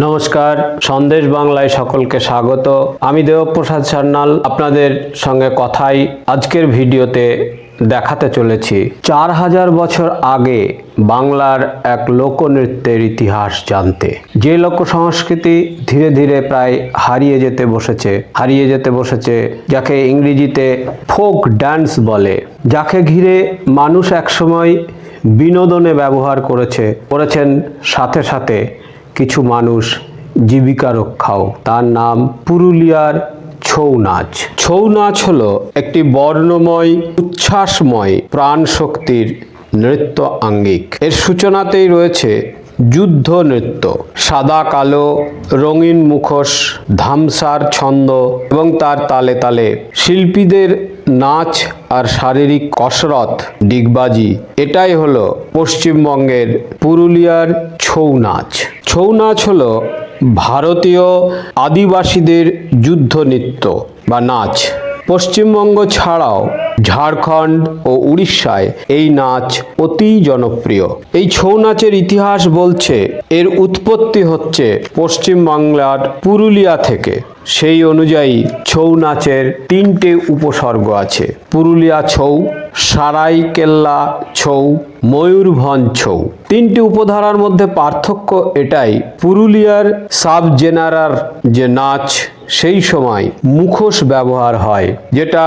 নমস্কার, সন্দেশ বাংলায় সকলকে স্বাগত। আমি দেবপ্রসাদ সান্যাল, আপনাদের সঙ্গে কথাই আজকের ভিডিওতে দেখাতে চলেছি। চার হাজার বছর আগে বাংলার এক লোকনৃত্যের ইতিহাস জানতে। যে লোক সংস্কৃতি ধীরে ধীরে প্রায় হারিয়ে যেতে বসেছে, হারিয়ে যেতে বসেছে, যাকে ইংরেজিতে ফোক ড্যান্স বলে, যাকে ঘিরে মানুষ একসময় বিনোদনে ব্যবহার করেছে, করেছেন সাথে সাথে কিছু মানুষ জীবিকা রক্ষাও। তার নাম পুরুলিয়ার ছৌ নাচ ছৌ নাচ হলো একটি বর্ণময়, উচ্ছ্বাসময় প্রাণ শক্তির নৃত্য আঙ্গিক। এর সূচনাতেই রয়েছে যুদ্ধ নৃত্য সাদা, কালো, রঙিন মুখোশ, ধামসার ছন্দ এবং তার তালে তালে। শিল্পীদের নাচ আর শারীরিক কসরত, ডিগবাজি, এটাই হলো পশ্চিমবঙ্গের পুরুলিয়ার ছৌ নাচ। ছৌ নাচ হলো ভারতীয় আদিবাসীদের যুদ্ধ নৃত্য বা নাচ। পশ্চিমবঙ্গ ছাড়াও ঝাড়খণ্ড ও উড়িষ্যায় এই নাচ অতি জনপ্রিয়। এই ছৌ নাচের ইতিহাস বলছে, এর উৎপত্তি হচ্ছে পশ্চিমবাংলার পুরুলিয়া থেকে। সেই অনুযায়ী ছৌ নাচের তিনটে উপসর্গ আছে। পুরুলিয়া ছৌ, সারাইকেল্লা ছৌ ময়ূরভঞ্জ ছৌ তিনটি উপধারার মধ্যে পার্থক্য এটাই, পুরুলিয়ার সাব জেনারার যে নাচ, সেই সময় মুখোশ ব্যবহার হয়, যেটা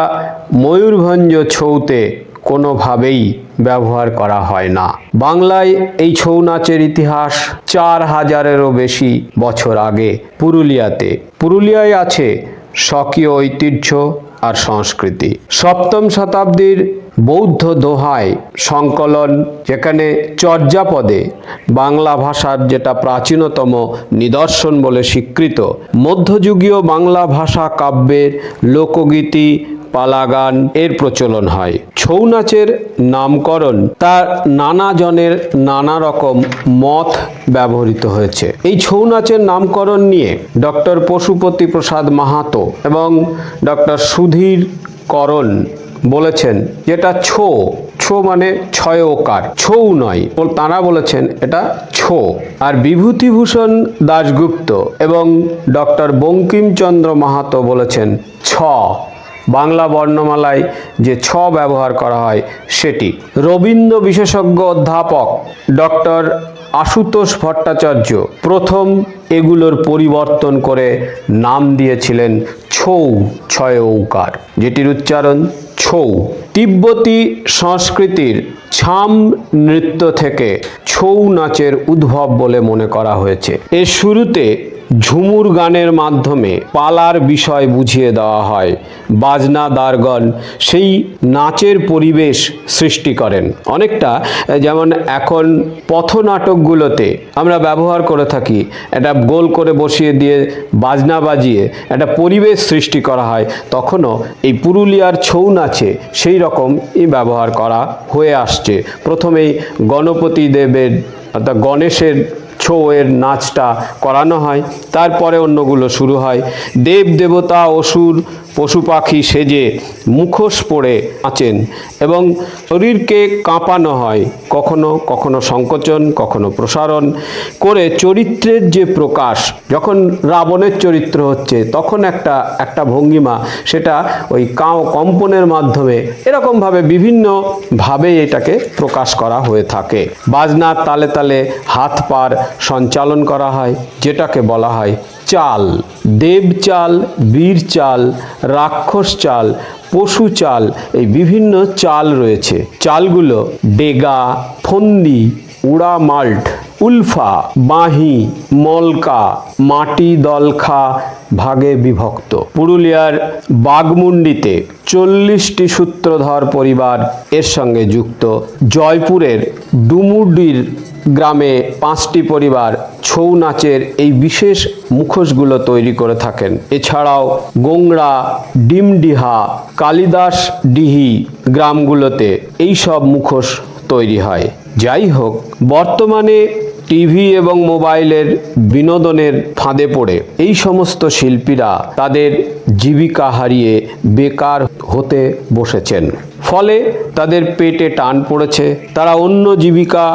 ময়ূরভঞ্জ ছৌতে কোনোভাবেই ব্যবহার করা হয় না। বাংলায় এই ছৌ নাচের ইতিহাস চার হাজারেরও বেশি বছর আগে পুরুলিয়াতে। পুরুলিয়ায় আছে স্বকীয় ঐতিহ্য আর সংস্কৃতি। সপ্তম শতাব্দীর বৌদ্ধ দোহায় সংকলন, যেখানে চর্যাপদে বাংলা ভাষার যেটা প্রাচীনতম নিদর্শন বলে স্বীকৃত, মধ্যযুগীয় বাংলা ভাষা কাব্যের লোকগীতি, পালাগান এর প্রচলন হয়। ছৌ নাচের নামকরণ তার নানা জনের নানা রকম মত ব্যবহৃত হয়েছে। এই ছৌ নাচের নামকরণ নিয়ে ডক্টর পশুপতি প্রসাদ মাহাতো এবং ডক্টর সুধীর করণ বলেছেন, যেটা ছো ছো মানে ছয় ওকার ছৌ নয়। তাঁরা বলেছেন এটা ছো। আর বিভূতিভূষণ দাশগুপ্ত এবং ডক্টর বঙ্কিমচন্দ্র মাহাতো বলেছেন ছ। বাংলা বর্ণমালায় যে ছ ব্যবহার করা হয়, সেটি। রবীন্দ্র বিশেষজ্ঞ অধ্যাপক ডক্টর আশুতোষ ভট্টাচার্য প্রথম এগুলোর পরিবর্তন করে নাম দিয়েছিলেন ছৌ ছয় ঔকার যেটির উচ্চারণ ছৌ। তিব্বতী সংস্কৃতির ছাম নৃত্য থেকে ছৌ নাচের উদ্ভব বলে মনে করা হয়েছে। এর শুরুতে ঝুমুর গানের মাধ্যমে পালার বিষয় বুঝিয়ে দেওয়া হয়। বাজনা দারগণ সেই নাচের পরিবেশ সৃষ্টি করেন। অনেকটা যেমন এখন পথনাটকগুলোতে আমরা ব্যবহার করে থাকি। একটা গোল করে বসিয়ে দিয়ে বাজনা বাজিয়ে একটা পরিবেশ সৃষ্টি করা হয়। তখনও এই পুরুলিয়ার ছৌ নাচে সেই রকমই ব্যবহার করা হয়ে আসছে। প্রথমেই গণপতি দেবের অর্থাৎ গণেশের ছৌয়ের নাচটা করানো হয়। তারপরে অন্যগুলো শুরু হয়। দেব দেবতা অসুর পশু পাখি সেজে মুখোশ পরে নাচেন এবং শরীরকে কাঁপানো হয়। কখনো কখনো সংকোচন, কখনো প্রসারণ করে চরিত্রের যে প্রকাশ, যখন রাবণের চরিত্র হচ্ছে, তখন একটা একটা ভঙ্গিমা, সেটা ওই কাও কম্পনের মাধ্যমে এরকমভাবে বিভিন্নভাবে এটাকে প্রকাশ করা হয়ে থাকে। বাজনার তালে তালে হাত পার সঞ্চালন করা হয়, যেটাকে বলা হয় চাল, দেব চাল, বীর চাল, রাক্ষস চাল, পশু চাল, এই বিভিন্ন চাল রয়েছে। চালগুলো ডেগা, ফন্দি, উড়া মাল্ট, উলফা, বাঁহি, মলকা, মাটি দলখা ভাগে বিভক্ত। পুরুলিয়ার বাগমুন্ডিতে চল্লিশটি সূত্রধর পরিবার এর সঙ্গে যুক্ত। জয়পুরের ডুমুডির গ্রামে পাঁচটি পরিবার ছৌ নাচের এই বিশেষ মুখোশগুলো তৈরি করে থাকেন। এছাড়াও গোংরা, ডিমডিহা, কালিদাস ডিহি গ্রামগুলোতে এই সব মুখোশ তৈরি হয়। যাই হোক, বর্তমানে টিভি এবং মোবাইলের বিনোদনের ফাঁদে পড়ে। এই সমস্ত শিল্পীরা তাদের জীবিকা হারিয়ে বেকার হতে বসেছেন। ফলে তাদের পেটে টান পড়েছে। তারা অন্য জীবিকা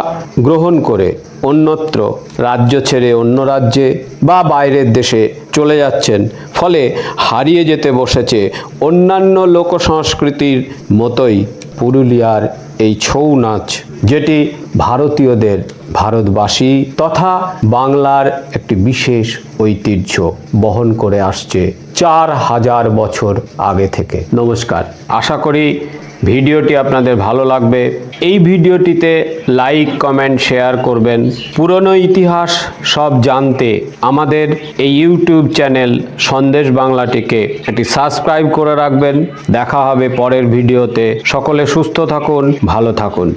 গ্রহণ করে অন্যত্র রাজ্য ছেড়ে অন্য রাজ্যে বা বাইরের দেশে চলে যাচ্ছেন। ফলে হারিয়ে যেতে বসেছে অন্যান্য লোক সংস্কৃতির মতোই পুরুলিয়ার এই ছৌ নাচ, যেটি ভারতীয়দের ভারতবাসী তথা বাংলার একটি বিশেষ ঐতিহ্য বহন করে আসছে চার হাজার বছর আগে থেকে। নমস্কার। আশা করি ভিডিওটি আপনাদের ভালো লাগবে। এই ভিডিওটিতে লাইক, কমেন্ট, শেয়ার করবেন। পুরনো ইতিহাস সব জানতে আমাদের এই ইউটিউব চ্যানেল সন্দেশ বাংলাটিকে একটি সাবস্ক্রাইব করে রাখবেন। দেখা হবে পরের ভিডিওতে। সকলে সুস্থ থাকুন, ভালো থাকুন।